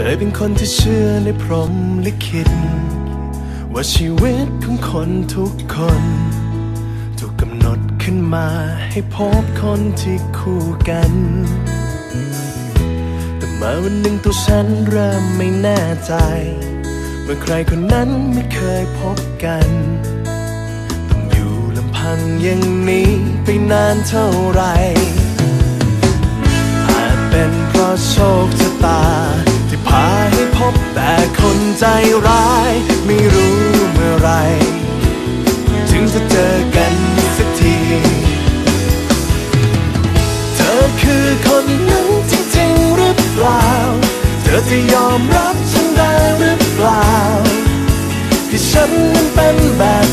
คยเป็นคนที่เชื่อในพรหมลิขิตว่าชีวิตของคนทุกคน ถูกกำหนดขึ้นมาให้พบคนที่คู่กัน แต่มาวันหนึ่งตัวฉันเริ่มไม่แน่ใจ เมื่อใครคนนั้นไม่เคยพบกัน ต้องอยู่ลำพังอย่างนี้ไปนานเท่าไหรอาจเป็นเพราะโชค ใจร้าย ไม่รู้เมื่อไร ถึงจะเจอกันสักที เธอคือคนนั้นจริงๆหรือเปล่า เธอจะยอมรับฉันได้หรือเปล่า ที่ฉันนั้นเป็นแบบ